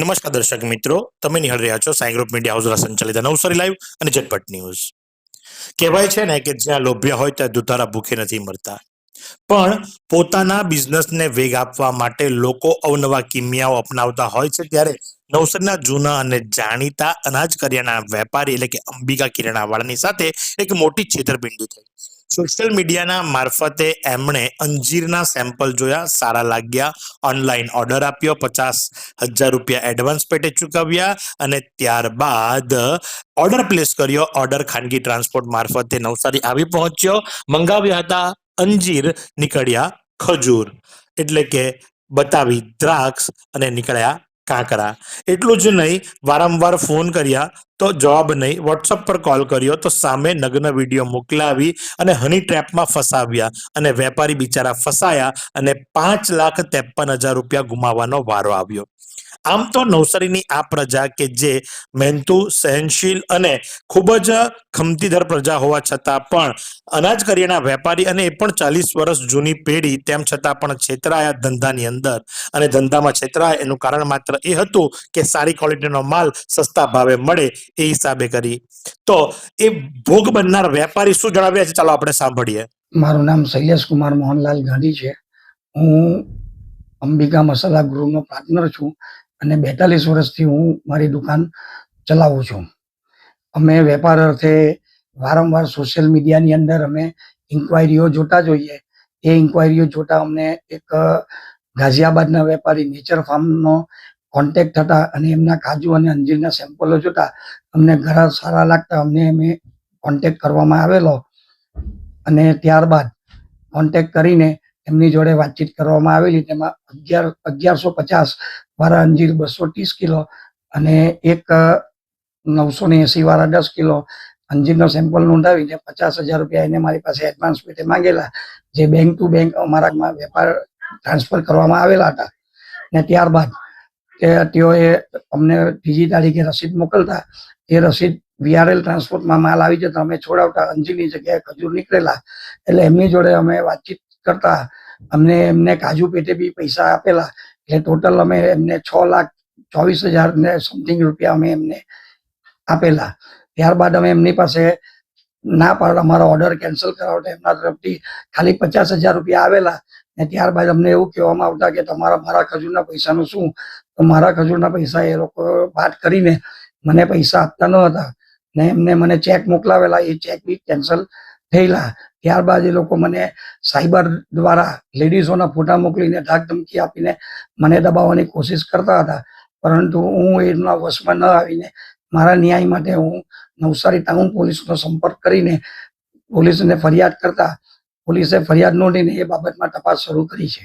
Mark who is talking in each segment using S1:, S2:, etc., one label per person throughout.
S1: નમસ્કાર દર્શક મિત્રો, તમે નિહાળ રહ્યા છો સાઈ ગ્રુપ મીડિયા હાઉસ સંચાલિત નવસારી લાઈવ અને ઝટપટ ન્યૂઝ. કહેવાય છે ને કે જ્યાં લોભ્યા હોય ત્યાં દુધારા ભૂખે નથી મરતા. પણ પોતાના બિઝનેસને વેગ આપવા માટે લોકો અવનવા કિમિયાઓ અપનાવતા હોય છે ત્યારે નવસારીના જૂના અને જાણીતા અનાજ કરિયાણા વેપારી એટલે કે અંબિકા કિરાણાવાળાની સાથે એક મોટી છેતરપિંડી થઈ. સોશિયલ મીડિયાના મારફતે એમણે અંજીરના સેમ્પલ જોયા, સારા લાગ્યા, ઓનલાઈન ઓર્ડર આપ્યો, પચાસ હજાર રૂપિયા એડવાન્સ પેટે ચૂકવ્યા અને ત્યારબાદ ઓર્ડર પ્લેસ કર્યો. ઓર્ડર ખાનગી ટ્રાન્સપોર્ટ મારફતે નવસારી આવી પહોંચ્યો. મંગાવ્યા હતા અંજીર, નીકળ્યા ખજૂર. એટલે કે બતાવી દ્રાક્ષ અને નીકળ્યા કાંકરા. એટલું જ નહીં, વારંવાર ફોન કર્યા તો જવાબ નહીં. વોટ્સઅપ પર કોલ કર્યો તો સામે નગ્ન વીડિયો મોકલાવી અને હની ટ્રેપમાં ફસાવ્યા અને વેપારી બિચારા ફસાયા અને પાંચ લાખ ત્રેપન હજાર રૂપિયા ગુમાવવાનો વારો આવ્યો. આમ તો નવસારીની આ પ્રજા કે જે મહેનતુ સહનશીલ અને ખૂબ જ ખમતીધર પ્રજા હોવા છતાં પણ અનાજ કરિયાના વેપારી અને એ પણ ચાલીસ વર્ષ જૂની પેઢી, તેમ છતાં પણ છેતરાયા ધંધાની અંદર. અને ધંધામાં છેતરાયા એનું કારણ માત્ર એ હતું કે સારી ક્વોલિટીનો માલ સસ્તા ભાવે મળે એ હિસાબે કરી. તો એ ભોગ બનનાર વેપારી શું જણાવ્યા છે? ચાલો આપણે સાંભળીએ.
S2: મારું નામ શૈલેષ કુમાર મોહનલાલ ગાંધી છે. હું અંબિકા મસાલા ગૃહનો પાર્ટનર છું અને બેતાલીસ વર્ષથી હું મારી દુકાન ચલાવું છું. અમે વેપાર અર્થે વારંવાર સોશિયલ મીડિયાની અંદર અમે ઇન્ક્વાયરીઓ જોતા જોઈએ. એ ઇન્ક્વાયરીઓ જોતા અમને એક ગાઝિયાબાદના વેપારી નેચર ફાર્મનો કોન્ટેક્ટ થતા અને એમના કાજુ અને અંજીરના સેમ્પલો જોતા અમને ઘણા સારા લાગતા. અમને અમે કોન્ટેક્ટ કરવામાં આવેલો અને ત્યારબાદ કોન્ટેક્ટ કરીને એમની જોડે વાતચીત કરવામાં આવેલી. તેમાં અગિયાર, અગિયારસો પચાસ વાળા અંજીર બસો ત્રીસ કિલો અને એક નવસો ને એંસી વાળા દસ કિલો અંજીરનો સેમ્પલ નોંધાવીને પચાસ હજાર રૂપિયા એને મારી પાસે એડવાન્સ પેટે માંગેલા, જે બેંક ટુ બેંક અમારામાં વેપાર ટ્રાન્સફર કરવામાં આવેલા હતા. ને ત્યારબાદ તે તેઓએ અમને ત્રીજી તારીખે રસીદ મોકલતા. એ રસીદ વીઆરએલ ટ્રાન્સપોર્ટમાં માલ આવી જતા. અમે છોડાવતા. અંજીની જગ્યાએ ખજૂર નીકળેલા. એટલે એમની જોડે અમે વાતચીત કરતા. અમને એમને કાજુ પેટે બી પૈસા આપેલા. એટલે ટોટલ અમે એમને છ લાખ ચોવીસ હજાર ને સમથિંગ રૂપિયા અમે એમને આપેલા. ત્યારબાદ અમે એમની પાસે ના પાડ અમારો ઓર્ડર કેન્સલ કરાવતા. એમના તરફથી ખાલી પચાસ હજાર રૂપિયા આવેલા. ને ત્યારબાદ અમને એવું કહેવામાં આવતા કે તમારા, મારા ખજૂરના પૈસાનું શું? તો મારા ખજૂરના પૈસા એ લોકો વાત કરીને મને પૈસા આપતા ન હતા ને એમને મને ચેક મોકલાવેલા, એ ચેક બી કેન્સલ થયેલા. ત્યારબાદ એ લોકો મને સાયબર દ્વારા લેડીઝોના ફોટા મોકલીને ધમકી આપીને મને દબાવવાની કોશિશ કરતા હતા. પરંતુ હું એમના વશમાં ન આવીને મારા ન્યાય માટે હું નવસારી ટાઉન પોલીસનો સંપર્ક કરીને પોલીસને ફરિયાદ કરતા, પોલીસે ફરિયાદ નોંધીને એ બાબતમાં તપાસ શરૂ કરી છે.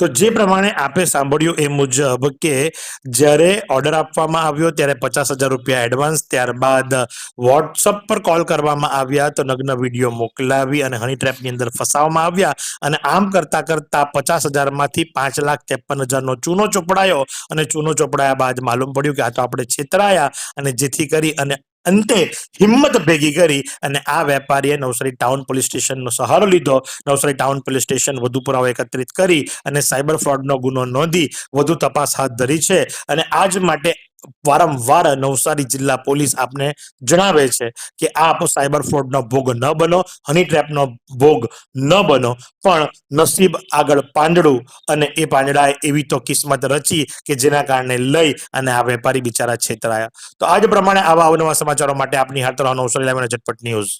S1: તો જે પ્રમાણે આપે સાંભળ્યું એ મુજબ કે જ્યારે ઓર્ડર આપવામાં આવ્યો ત્યારે પચાસ હજાર રૂપિયા એડવાન્સ ત્યારબાદ વોટ્સઅપ પર કોલ કરવામાં આવ્યા તો નગ્ન વીડિયો મોકલાવી અને હની ટ્રેપની અંદર ફસાવવામાં આવ્યા અને આમ કરતા કરતા પચાસ હજારમાંથી પાંચ લાખ ત્રેપન હજારનો ચૂનો ચોપડાયો અને ચૂનો ચોપડાયા બાદ માલુમ પડ્યું કે આ તો આપણે છેતરાયા અને જેથી કરી અને અંતે હિંમત ભેગી કરી અને આ વેપારીએ નવસારી ટાઉન પોલીસ સ્ટેશનનો સહારો લીધો. નવસારી ટાઉન પોલીસ સ્ટેશન વધુ પુરાવો એકત્રિત કરી અને સાયબર ફ્રોડનો ગુનો નોંધી વધુ તપાસ હાથ ધરી છે. અને આજ માટે વારંવાર નવસારી જિલ્લા પોલીસ આપને જણાવે છે કે આપ સાયબર ફ્રોડનો ભોગ ન બનો, હની ટ્રેપનો ભોગ ન બનો, પણ નસીબ આગળ પાંદડું અને એ પાંદડાએ એવી તો કિસ્મત રચી કે જેના કારણે લઈ અને આ વેપારી બિચારા છેતરાયા. તો આજ પ્રમાણે આવા અવનવા સમાચારો માટે આપની હાથ રહો નવસારી લાવીને ઝટપટ ન્યૂઝ.